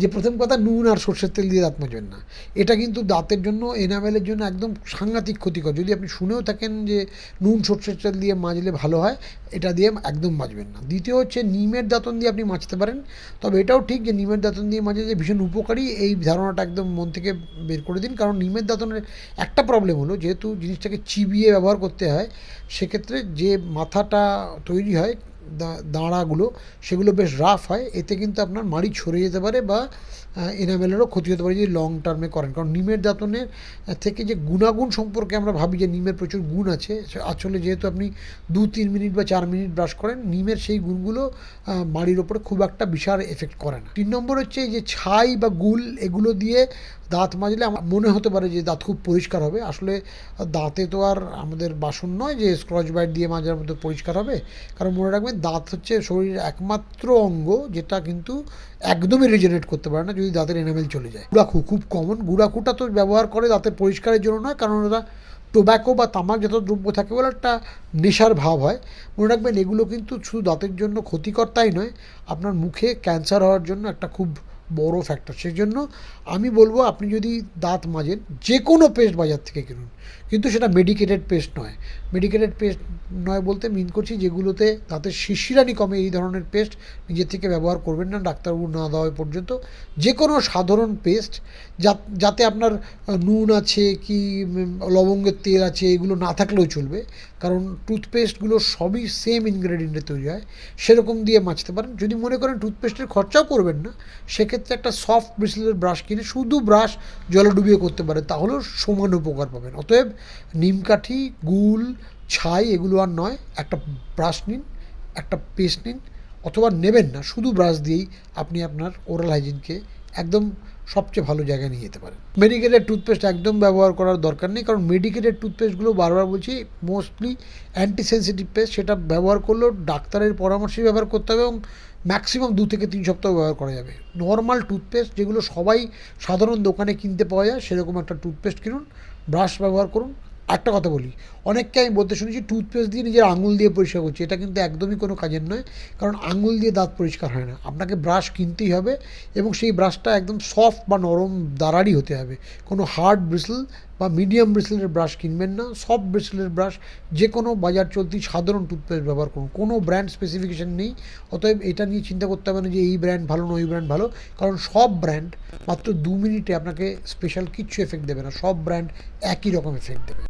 যে প্রথম কথা নুন আর সর্ষের তেল দিয়ে দাঁত মাজবেন না। এটা কিন্তু দাঁতের জন্য এনামেলের জন্য একদম সাংঘাতিক ক্ষতিকর। যদি আপনি শুনেও থাকেন যে নুন, সর্ষের তেল দিয়ে মাজলে ভালো হয়, এটা দিয়ে একদম মাজবেন না। দ্বিতীয় হচ্ছে নিমের দাঁতন দিয়ে আপনি মাজতে পারেন। তবে এটাও ঠিক যে নিমের দাঁতন দিয়ে মাজে যে ভীষণ উপকারী, এই ধারণাটা একদম মন থেকে বের করে দিন। কারণ নিমের দাঁতনের একটা প্রবলেম হলো, যেহেতু জিনিসটাকে চিবিয়ে ব্যবহার করতে হয়, সেক্ষেত্রে যে মাথাটা তৈরি হয় দাঁড়াগুলো, সেগুলো বেশ রাফ হয়। এতে কিন্তু আপনার মাড়ি ছড়ে যেতে পারে বা এনামেলেরও ক্ষতি হতে পারে যদি লং টার্মে করেন। কারণ নিমের দাঁতনের থেকে যে গুণাগুণ সম্পর্কে আমরা ভাবি যে নিমের প্রচুর গুণ আছে আসলে যেহেতু আপনি দু, তিন মিনিট বা চার মিনিট ব্রাশ করেন, নিমের সেই গুণগুলো মাড়ির ওপরে খুব একটা বিশাল এফেক্ট করে না। তিন নম্বর হচ্ছে যে ছাই বা গুল, এগুলো দিয়ে দাঁত মাজলে আমার মনে হতে পারে যে দাঁত খুব পরিষ্কার হবে। আসলে দাঁতে তো আর আমাদের বাসন নয় যে স্ক্রচ বাইট দিয়ে মাজার মতো পরিষ্কার হবে। কারণ মনে রাখবেন দাঁত হচ্ছে শরীরের একমাত্র অঙ্গ যেটা কিন্তু একদমই রিজেনারেট করতে পারে না যদি দাঁতের এনামেল চলে যায়। গুড়াখু খুব কমন গুড়াখুটা তো ব্যবহার করে দাঁতের পরিষ্কারের জন্য নয়, কারণ ওটা টোব্যাকো বা তামাক যত দ্রব্য থাকে বলে একটা নেশার ভাব হয়। মনে রাখবেন এগুলো কিন্তু শুধু দাঁতের জন্য ক্ষতিকর তাই নয়, আপনার মুখে ক্যান্সার হওয়ার জন্য একটা খুব বড় ফ্যাক্টর সেই জন্য আমি বলব, আপনি যদি দাঁত মাজেন যে কোনো পেস্ট বাজার থেকে কিনুন। কিন্তু সেটা মেডিকেটেড পেস্ট নয়। মেডিকেটেড পেস্ট নয় বলতে মিন করছি যেগুলোতে দাঁতের শিশিরানি কমে, এই ধরনের পেস্ট নিজের থেকে ব্যবহার করবেন না, ডাক্তারবাবু না দেওয়া পর্যন্ত। যে কোনো সাধারণ পেস্ট যাতে আপনার নুন আছে কি লবঙ্গের তেল আছে, এগুলো না থাকলেও চলবে। কারণ টুথপেস্টগুলো সবই সেম ইনগ্রেডিয়েন্টে তৈরি হয়। সেরকম দিয়ে মাজতে পারেন। যদি মনে করেন টুথপেস্টের খরচাও করবেন না, সেক্ষেত্রে একটা সফট ব্রিসলের ব্রাশ কিনে শুধু ব্রাশ জলে ডুবিয়ে করতে পারে, তাহলেও সমান উপকার পাবেন। অতএব নিমকাঠি গুল, ছাই এগুলো আর নয়, একটা ব্রাশ নিন, একটা পেস্ট নিন, অথবা নেবেন না, শুধু ব্রাশ দিয়েই আপনি আপনার ওরাল হাইজিনকে একদম সবচেয়ে ভালো জায়গায় নিয়ে যেতে পারেন মেডিকেলের টুথপেস্ট একদম ব্যবহার করার দরকার নেই, কারণ মেডিকেলের টুথপেস্টগুলো বারবার বলছি মোস্টলি অ্যান্টিসেন্সিটিভ পেস্ট সেটা ব্যবহার করলেও ডাক্তারের পরামর্শই ব্যবহার করতে হবে এবং ম্যাক্সিমাম দু থেকে তিন সপ্তাহ ব্যবহার করা যাবে। নর্মাল টুথপেস্ট যেগুলো সবাই সাধারণ দোকানে কিনতে পাওয়া যায়, সেরকম একটা টুথপেস্ট কিনুন ব্রাশ ব্যবহার করুন একটা কথা বলি, অনেককে আমি বলতে শুনেছি টুথপেস্ট দিয়ে নিজের আঙুল দিয়ে পরিষ্কার করছি, এটা কিন্তু একদমই কোনো কাজের নয়, কারণ আঙুল দিয়ে দাঁত পরিষ্কার হয় না। আপনাকে ব্রাশ কিনতেই হবে এবং সেই ব্রাশটা একদম সফট বা নরম দাঁড়ারই হতে হবে। কোনো হার্ড ব্রিসল বা মিডিয়াম ব্রিসলের ব্রাশ কিনবেন না সফট ব্রিসলের ব্রাশ যে কোনো বাজার চলতি সাধারণ টুথপেস্ট ব্যবহার করুন। কোনো ব্র্যান্ড স্পেসিফিকেশন নেই, অতএব এটা নিয়ে চিন্তা করতে হবে না যে এই ব্র্যান্ড ভালো না ওই ব্র্যান্ড ভালো, কারণ সব ব্র্যান্ড মাত্র দু মিনিটে আপনাকে স্পেশাল কিচ্ছু এফেক্ট দেবে না, সব ব্র্যান্ড একই রকম এফেক্ট দেবে।